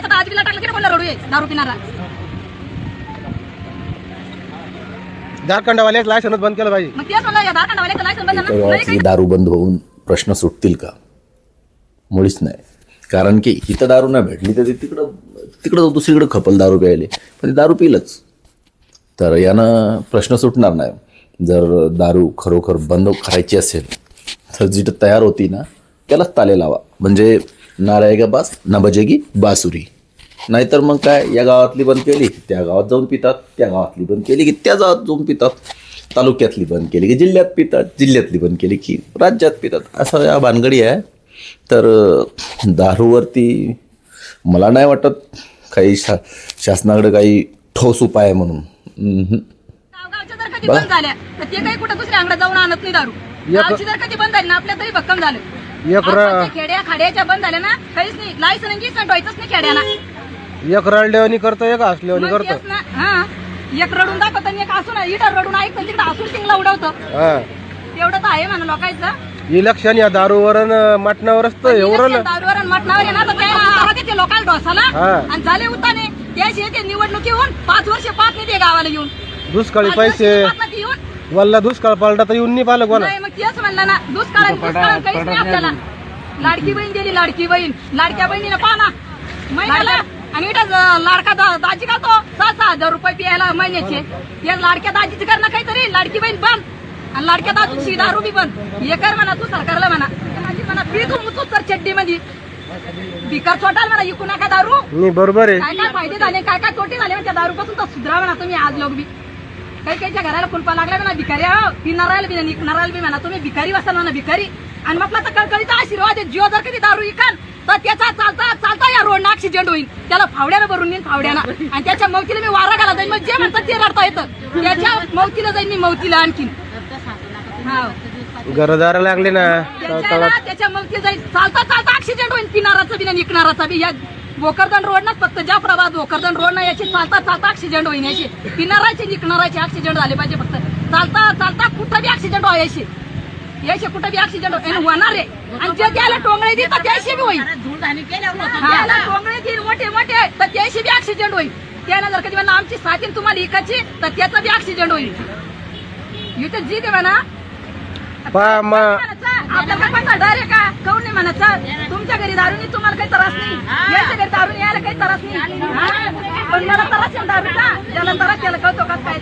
रडायचं तर आजवीला टाकलं की कोणला रडू ये दारू पिणारा. झारखंडवाल्याच लायसनच बंद केलं पाहिजे. मग तेच म्हणलं या दाखंडवाल्याचं लायसन बंद एका ना. नाही गावातली दारू बंद होऊन प्रश्न सुटतील का? मुळीच नाही. कारण की इथं दारू नाही भेटली तर ते तिकडं तिकडं दुसरीकडं खपल दारू प्यायले. पण ते दारू पिलंच. तर यानं प्रश्न सुटणार नाही. जर दारू खरोखर बंद करायची असेल तर जिथं तयार होती ना त्यालाच ताले लावा. म्हणजे ना रहेगा बास ना बजेगी बासुरी. नाहीतर मग काय या गावातली बंद केली त्या गावात जाऊन पितात त्या गावातली बंद केली की त्या गावात जाऊन पितात तालुक्यातली बंद केली की जिल्ह्यात पितात जिल्ह्यातली बंद केली की राज्यात पितात. असं या भानगडी आहे. तर दारूवरती मला नाही वाटत काही शा शासनाकडे काही ठोस उपाय आहे म्हणून. बंद झाल्या. तर ते काही कुठं दुसऱ्या अंगडात जाऊन आणत नाही दारू. गावची जर कधी बंद झाली ना आपल्या तरी भक्कम झालं. एक र- आपण ते खेड्या खाड्याच्या बंद झाल्या ना काहीच नाही. नाही खेड्याला. एक रळलेवणी करतो एक मग करतो. ना हा. एक रडून दाखवत आणि एक हसून इथं रडून ऐकतं तिकडे हसून टिंगला उडवतं. हा. तेवढं तर आहे म्हणा लोकांचं. इलेक्शन या दारूवर मटणावरच तर एवढं दारूवर मटणावर आहे ना तर ढोसाला. हा. आणि झाले उताने. त्याशी येते निवडणुकीहून पाच वर्ष पाच नाही ते गावाला येऊन. दुष्काळी पाच वर्ष पैसे. पाच नाही ते येऊन वल्ला दुष्काळ पडला तर येऊन नाही पाहिलं कोणा नाही मग तेच म्हणलं ना दुष्काळ आणि दुष्काळ काहीच नाही आपल्याला. लाडकी बहीण दिली लाडकी बहीण. लाडक्या बहिणीला पाहा ना. महिन्याला. आणि इथं लाडका दा- दाजी का तो सहा सहा हजार रुपये प्यायला महिन्याचे. या लाडक्या दाजीचं करणं काहीतरी. लाडकी बहीण बंद. आणि लाडक्या दाजीची दारू बी बंद. हे कर म्हणा तू सरकारला म्हणा. माझी म्हणा पी तू मुतू तर चड्डी मध्ये बिकार सोटाल म्हणा इकू नका दारू. नाही बरोबर आहे. काय काय फायदे झाले काय काय तोटे झाले त्या दारूपासून तर सुधरा म्हणा तुम्ही आज लोक बी. काही काहीच्या घराला कुलपा लागला म्हणा भिकारी आहो पिणारायला बी निघणारायला बी म्हणा तुम्ही भिकारी बसाल म्हणा भिकारी. आणि म्हटलं तर कळकळीचा आशीर्वाद आहे जिओ जर कधी दारू इकाल तर त्याचा चालता चालता या रोडनं ऍक्सिडेंट होईल त्याला फावड्यानं भरून नेईन फावड्यानं. आणि त्याच्या मौतीला मी वारा घाला जाईन मग जे म्हणतात ते रडता येतं. त्याच्या मौतीला जाईन मी मौतीला आणखीन. हा लागले ना त्याच्या ना ते जाईल चालता चालता ऍक्सिडेंट होईल किनाराचा बी निकणाराचा बी. या भोकरदन रोड ना फक्त ज्या प्रभात भोकरदन रोड ना याची चालता चालता ऍक्सिडेंट होईल याची. किनाराचे निकणाराचे ऍक्सिडेंट झाले पाहिजे फक्त. चालता चालता कुठं बी ऍक्सिडेंट व्हायचे याचे. कुठं बी ऍक्सिडेंट होणार आहे. आणि जे त्याला टोंगळे देतात त्याशी बी होईल. त्याला टोंगळे देईल मोठे मोठे. तर त्याशी बी ऍक्सिडेंट होईल. त्याला जर कधी म्हणा आमची साथीन तुम्हाला इकायची तर त्याचा बी ऍक्सिडेंट होईल. इथे जी पा मा आपल्याला काय पैसा आहे का? काऊन नाही म्हणायचं तुमच्या घरी दारूनी तुम्हाला काही त्रास नाही. याच्या घरी दारून यायला काही त्रास नाही. पण मला त्रास आहे ना दारूचा. ज्याला त्रास त्याला कळतो का काय